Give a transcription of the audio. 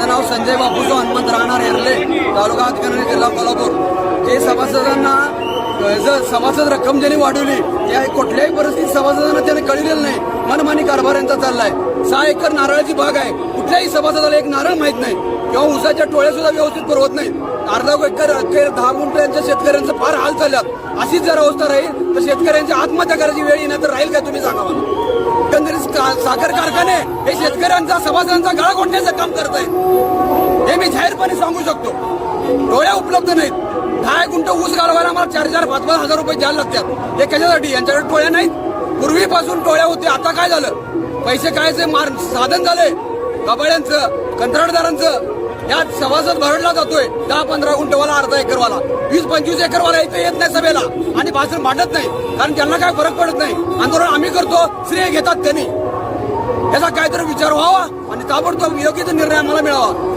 माझं नाव संजय बापूसो हनुमंत राहणार एरले तालुका हातकणंगले जिल्हा कोल्हापूर. जे सभासदांना जर सभासद रक्कम ज्यांनी वाढवली या कुठल्याही परिस्थितीत सभासदांना त्याने कळलेलं नाही. मनमानी कारभार यांचा चाललाय. सहा एकर नारळाची बाग आहे. कुठल्याही सभासदाला एक नारळ माहीत नाही. किंवा उसाच्या टोळ्या सुद्धा व्यवस्थित पुरवत नाही अर्धा एकर अखेर दहा गुंठ्यांच्या शेतकऱ्यांचं फार हाल चालल्यात. अशीच जर अवस्था राहील तर शेतकऱ्यांची आत्महत्या करायची वेळ येणार तर राहील का तुम्ही सांगा साखर कारखाने हे शेतकऱ्यांचा सभासदांचा गळा कोंडण्याचं काम करत आहेत हे मी जाहीरपणे सांगू शकतो. डोळ्या उपलब्ध नाहीत. दहा गुंट ऊस घालवायला आम्हाला चार चार पाच पाच हजार रुपये द्यायला लागतात. हे कशासाठी? यांच्याकडे टोळ्या नाहीत. पूर्वीपासून टोळ्या होते. आता काय झालं? पैसे कायचे मार साधन झाले. कबाड्यांचं कंत्राटदारांचं. यात सभासद भरडला जातोय. दहा पंधरा गुंठवाला अर्धा एकरवाला. वीस पंचवीस एकरवाला इथे येत नाही सभेला. आणि भाषण मांडत नाही. कारण त्यांना काय फरक पडत नाही. आंदोलन आम्ही करतो. श्रेय घेतात त्यांनी. याचा काहीतरी विचार व्हावा आणि ताबडतोब योग्य तो निर्णय आम्हाला मिळावा.